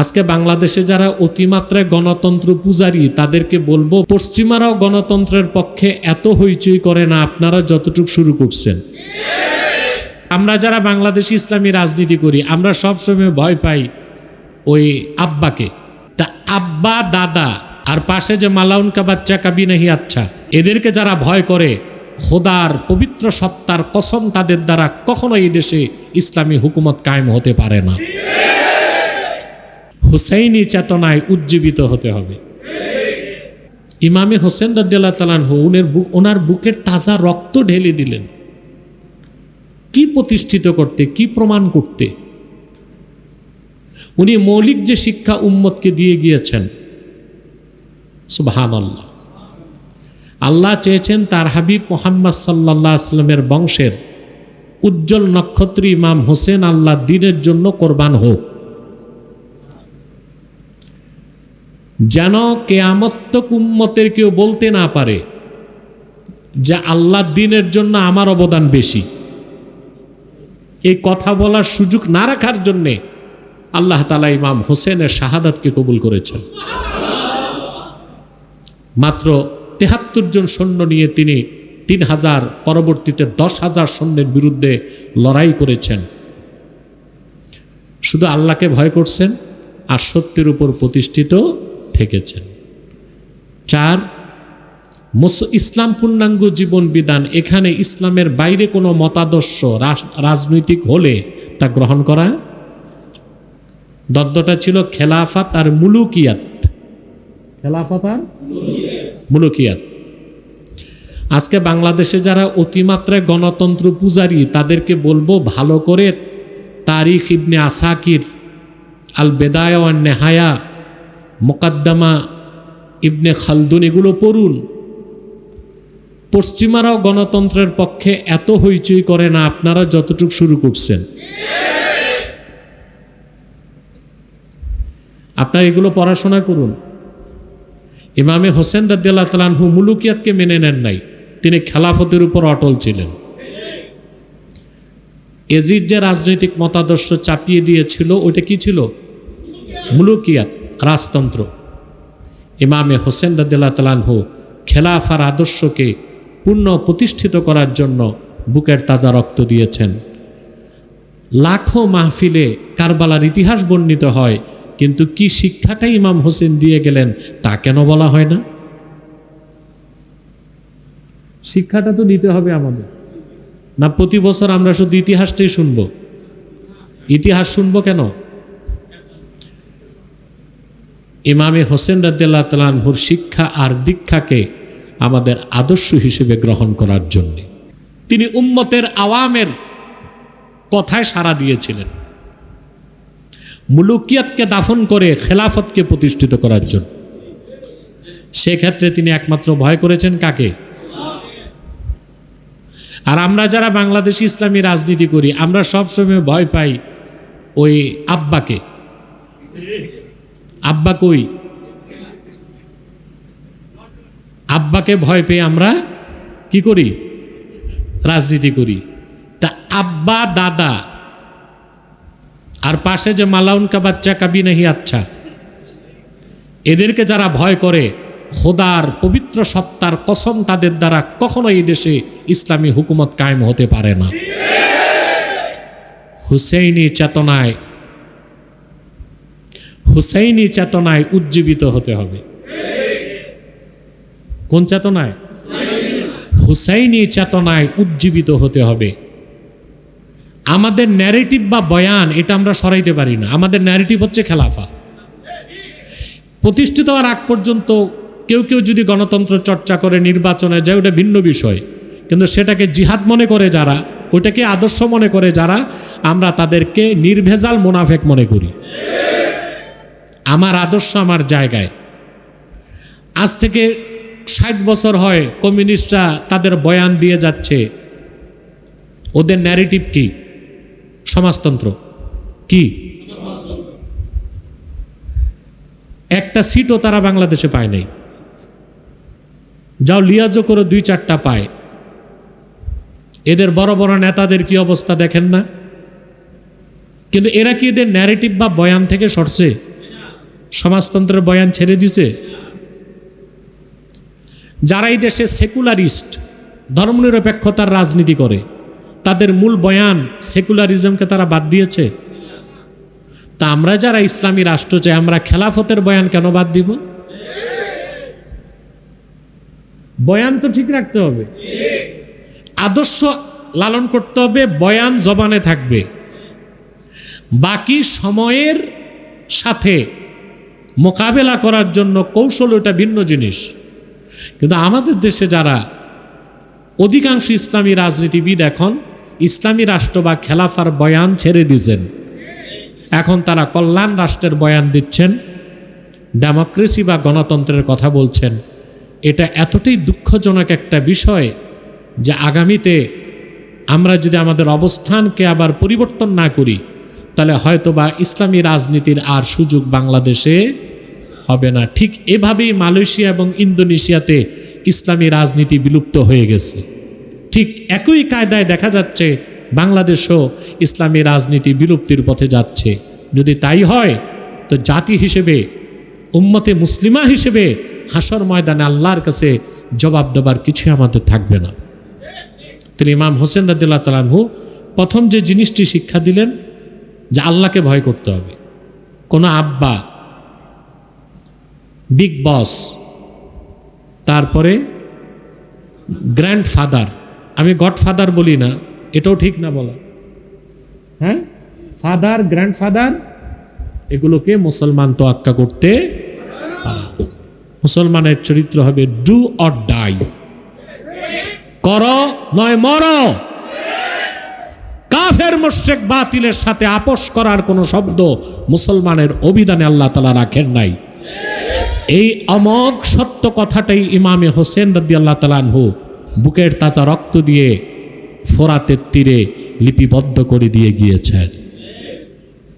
আজকে বাংলাদেশে যারা অতিমাত্রায় গণতন্ত্র পূজারী, তাদেরকে বলব, পশ্চিমারাও গণতন্ত্রের পক্ষে এত হইচই করে না, আপনারা যতটুকু শুরু করছেন। আমরা যারা বাংলাদেশি ইসলামী রাজনীতি করি, আমরা সবসময় ভয় পাই ওই আব্বাকে। তা আব্বা, দাদা, আর পাশে যে মালাউন কা বাচ্চা কাবি নাহি আচ্ছা এদেরকে যারা ভয় করে, খোদার পবিত্র সত্তার কসম তাদের দ্বারা কখনো এই দেশে ইসলামী হুকুমত কায়েম হতে পারে না। হুসাইনি চেতনায় উজ্জীবিত হতে হবে। ইমামে হোসেন রদ্দাল্লাহ তালানহু উনের বুক ওনার বুকের তাজা রক্ত ঢেলে দিলেন। কি প্রতিষ্ঠিত করতে, কি প্রমাণ করতে? উনি মৌলিক যে শিক্ষা উম্মতকে দিয়ে গিয়েছেন সুবহান আল্লাহ আল্লাহ চেয়েছেন তার হাবিব মোহাম্মদ সাল্লাহ আসলামের বংশের উজ্জ্বল নক্ষত্রী ইমাম হোসেন আল্লাহ দিনের জন্য কোরবান হোক। যেন কেয়ামত্তক উম্মতের কেউ বলতে না পারে যে আল্লাহ দিনের জন্য আমার অবদান বেশি। এই কথা বলার সুযোগ না রাখার জন্যে আল্লাহ তালা ইমাম হোসেনের শাহাদাতকে কবুল করেছেন। মাত্র তেহাত্তর জন সৈন্য নিয়ে তিনি তিন হাজার, পরবর্তীতে দশ হাজার সৈন্যের বিরুদ্ধে লড়াই করেছেন। শুধু আল্লাহকে ভয় করছেন, আর সত্যের উপর প্রতিষ্ঠিত থেকেছেন চার ইসলাম পূর্ণাঙ্গ জীবন বিধান। এখানে ইসলামের বাইরে কোনো মতাদর্শ রাজনৈতিক হলে তা গ্রহণ করা। দদ্দটা ছিল খেলাফাত আর মুলুকিয়াত। খেলাফাত আর মুলুকিয়াত। আজকে বাংলাদেশে যারা অতিমাত্রায় গণতন্ত্র পূজারী, তাদেরকে বলব ভালো করে Tarikh Ibn Asakir al Bidaya Nihaya Muqaddimah Ibn Khaldun এগুলো পড়ুন। পশ্চিমারাও গণতন্ত্রের পক্ষে এত হইচই করে না, আপনারা যতটুকু শুরু করছেন। আপনার এগুলো পড়াশোনা করুন। ইমামে হোসেন রাদ্দাল্লাহ তালানহু মুলুকিয়াতকে মেনে নেন নাই। তিনি খেলাফতের উপর অটল ছিলেন। এজির যে রাজনৈতিক মতাদর্শ চাপিয়ে দিয়েছিল, ওইটা কি ছিল? মুলুকিয়াত। রাজতন্ত্র। ইমামে হোসেন রাদ্দাল্লাহ তালানহু খেলাফার আদর্শকে পূর্ণ প্রতিষ্ঠিত করার জন্য বুকের তাজা রক্ত দিয়েছেন। লাখো মাহফিলে কারবালার ইতিহাস বর্ণিত হয়, কিন্তু কি শিক্ষাটা ইমাম হোসেন দিয়ে গেলেন তা কেন বলা হয় না? শিক্ষাটা তো নিতে হবে আমাদের। না, প্রতি বছর আমরা শুধু ইতিহাসটাই শুনব। ইতিহাস শুনব কেন? ইমামে হোসেন রাদ্দাল্লাহ তালানহুর শিক্ষা আর দীক্ষাকে আমাদের আদর্শ হিসেবে গ্রহণ করার জন্য। তিনি উম্মতের আওয়ামের কথায় সাড়া দিয়েছিলেন। মুলুকিয়াতকে দাফন করে খেলাফতকে প্রতিষ্ঠিত করার জন্য। সেক্ষেত্রে তিনি একমাত্র ভয় করেছেন কাকে? আর আমরা যারা বাংলাদেশি ইসলামী রাজনীতি করি, আমরা সবসময় ভয় পাই ওই আব্বাকে। আব্বা কই? আব্বাকে ভয় পেয়ে আমরা কি করি? রাজনীতি করি। তা আব্বা, দাদা, আর পাশে যে মালাউন কা বাচ্চা কাবি নাহি আচ্ছা। এদেরকে যারা ভয় করে, খোদার পবিত্র সত্তার কসম তাদের দ্বারা কখনো এই দেশে ইসলামী হুকুমত কায়েম হতে পারে না। হুসেইনি চেতনায় হুসাইনি চেতনায় উজ্জীবিত হতে হবে। কোন চেতনায়? হুসাইনি চেতনায় উজ্জীবিত হতে হবে। আমাদের ন্যারেটিভ বা বয়ান, এটা আমরা সরাইতে পারি না। আমাদের ন্যারেটিভ হচ্ছে খেলাফা। প্রতিষ্ঠিত হওয়ার আগ পর্যন্ত কেউ কেউ যদি গণতন্ত্র চর্চা করে, নির্বাচনে যায়, ওটা ভিন্ন বিষয়। কিন্তু সেটাকে জিহাদ মনে করে যারা, ওটাকে আদর্শ মনে করে যারা, আমরা তাদেরকে নির্ভেজাল মোনাফেক মনে করি। আমার আদর্শ আমার জায়গায়। আজ থেকে ষাট বছর হয় কমিউনিস্টরা তাদের বয়ান দিয়ে যাচ্ছে। ওদের ন্যারেটিভ কি? সমাজতন্ত্র কি? একটা সিটও তারা বাংলাদেশে পায় নাই। যাও লিয়াজও করে দুই চারটা পায়। এদের বড় বড় নেতাদের কি অবস্থা দেখেন না? কিন্তু এরা কি এদের ন্যারেটিভ বা বয়ান থেকে সরছে? সমাজতন্ত্রের বয়ান ছেড়ে দিছে। যারা এই দেশে সেকুলারিস্ট, ধর্মনিরপেক্ষতার রাজনীতি করে, তাদের মূল বয়ান সেকুলারিজমকে তারা বাদ দিয়েছে। তা আমরা যারা ইসলামী রাষ্ট্র চাই, আমরা খেলাফতের বয়ান কেন বাদ দিব? বয়ান তো ঠিক রাখতে হবে। আদর্শ লালন করতে হবে, বয়ান জবানে থাকবে। বাকি সময়ের সাথে মোকাবেলা করার জন্য কৌশল ওটা ভিন্ন জিনিস। কিন্তু আমাদের দেশে যারা অধিকাংশ ইসলামী রাজনীতিবিদ এখন ইসলামী রাষ্ট্র বা খেলাফার বয়ান ছেড়ে দিয়েছেন। এখন তারা কল্যাণ রাষ্ট্রের বয়ান দিচ্ছেন, ডেমোক্রেসি বা গণতন্ত্রের কথা বলছেন। এটা এতটাই দুঃখজনক একটা বিষয় যে আগামীতে আমরা যদি আমাদের অবস্থানকে আবার পরিবর্তন না করি তাহলে হয়তোবা ইসলামী রাজনীতির আর সুযোগ বাংলাদেশে হবে না। ঠিক এভাবেই মালয়েশিয়া এবং ইন্দোনেশিয়াতে ইসলামী রাজনীতি বিলুপ্ত হয়ে গেছে। ঠিক একই কায়দায় দেখা যাচ্ছে বাংলাদেশও ইসলামী রাজনীতি বিলুপ্তির পথে যাচ্ছে। যদি তাই হয়, তো জাতি হিসেবে, উম্মতে মুসলিমা হিসেবে হাসর ময়দানে আল্লাহর কাছে জবাব দেবার কিছু আমাদের থাকবে না। তিনি ইমাম হোসেন রাদিল্লাহ তালানহু প্রথম যে জিনিসটি শিক্ষা দিলেন যে আল্লাহকে ভয় করতে হবে। কোনো আব্বা বিগ বস তারপরে গ্র্যান্ডফাদার আমি গডফাদার বলি না, এটাও ঠিক না বলা। হ্যাঁ? ফাদার গ্র্যান্ডফাদার এগুলোকে মুসলমান তোয়াক্কা করতে মুসলমানের চরিত্র হবে ডু অর ডাই কর নয়, মর। কাফের মোশেক বাতিলের সাথে আপোষ করার কোনো শব্দ মুসলমানের অভিধানে আল্লাহ তালা রাখেন নাই। এই অমোঘ সত্য কথাটাই ইমামে হোসেন রদ্দি আল্লাহ তালানহু বুকের তাজা রক্ত দিয়ে ফোরাতের তীরে লিপিবদ্ধ করে দিয়ে গিয়েছেন।